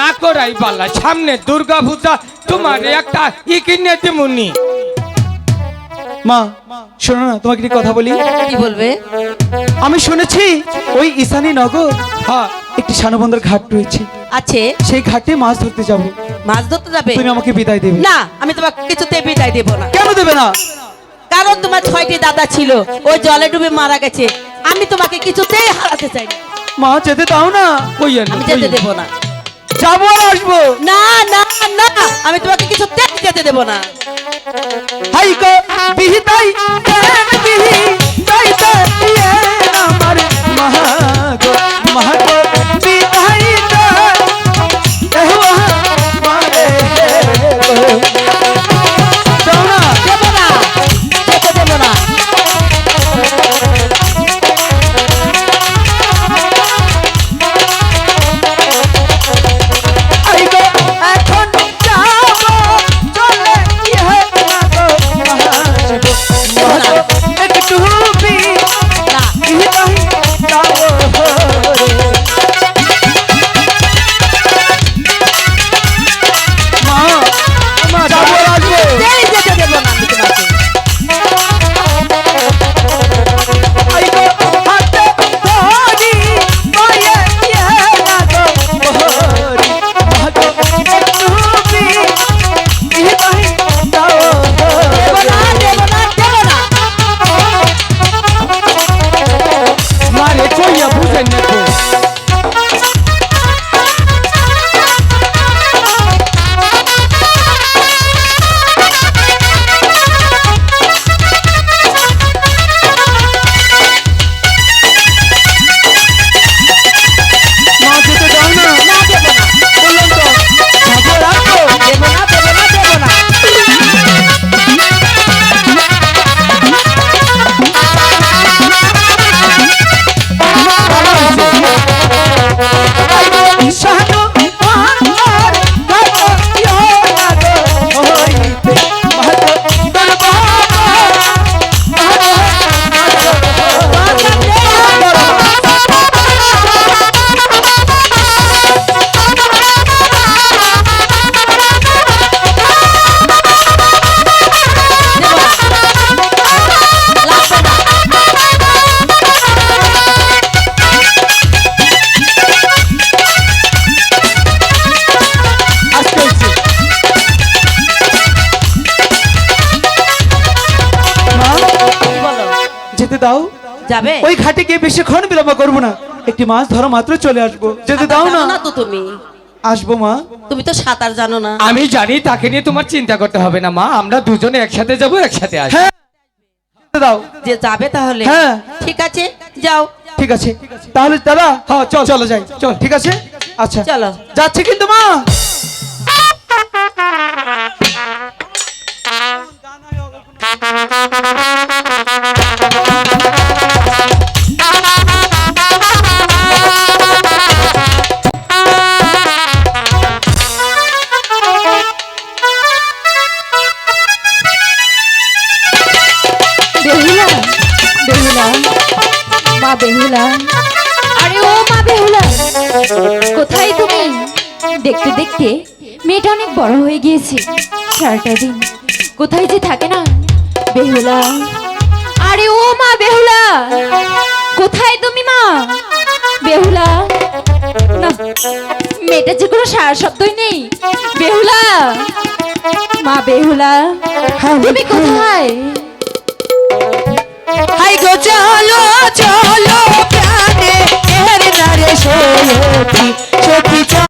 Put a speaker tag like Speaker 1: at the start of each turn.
Speaker 1: না করাই পাল্লা সামনে দুর্গা পূজা তোমার একটা ই কিনে দিমুনি
Speaker 2: মা শোনো না তোমাকে একটি কথা বলি।
Speaker 3: কি বলবে?
Speaker 2: আমি শুনেছি ওই ঈশানী নগর
Speaker 1: হ্যাঁ।
Speaker 2: একটি সানবন্দর ঘাট রয়েছে।
Speaker 3: আছে।
Speaker 2: সেই ঘাটে মাছ ধরতে যাব।
Speaker 3: মাছ ধরতে যাবে?
Speaker 2: তুমি আমাকে বিদায় দেবে।
Speaker 3: না আমি তোমাকে কিছুতে বিদায় দেব না।
Speaker 2: কেন দেবে না?
Speaker 3: কারণ তোমার ছয়টি দাদা ছিল ওই জলে ডুবে মারা গেছে। আমি তোমাকে কিছুতেই হারাতে চাই না
Speaker 2: মা যেতে দাও না।
Speaker 1: কইয়েন
Speaker 3: আমি যেতে দেব না।
Speaker 2: যাব আসব।
Speaker 3: না না না আমি তোমাকে কিছু যেতে দেব না।
Speaker 2: হাই কো বিহিতাই দাও। যাবে? ওই ঘাটে গিয়ে বেশিক্ষণ বিলম্ব করব না। একটি মাছ ধরা মাত্র চলে আসব। যেতে দাও না।
Speaker 3: না তো তুমি।
Speaker 2: আসব মা।
Speaker 3: তুমি তো সাঁতার জানো না।
Speaker 1: আমি জানি তাকে নিয়ে তোমার চিন্তা করতে হবে না মা। আমরা দুজনে একসাথে যাব একসাথে আসব।
Speaker 2: হ্যাঁ। দাও।
Speaker 3: যে যাবে তাহলে।
Speaker 2: হ্যাঁ।
Speaker 3: ঠিক আছে যাও।
Speaker 2: ঠিক আছে। তাহলে দাদা
Speaker 1: হ্যাঁ চল
Speaker 2: চলো যাই। চল। ঠিক আছে? আচ্ছা।
Speaker 3: চলো।
Speaker 2: যাচ্ছে কিন্তু মা।
Speaker 4: বেহুলা মা বেহুলা আরে ও মা বেহুলা কোথায় তুমি? দেখতে দেখতে মেয়েটা অনেক বড় হয়ে গিয়েছে, সারাটা দিন। কোথায় যে থাকে না বেহুলা আরে ও মা বেহুলা কোথায় তুমি মা? বেহুলা না মেয়েটা যে কোনো সারা শব্দই নেই বেহুলা মা বেহুলা তুমি কোথায়? চলো প্রাণে এর নারে সে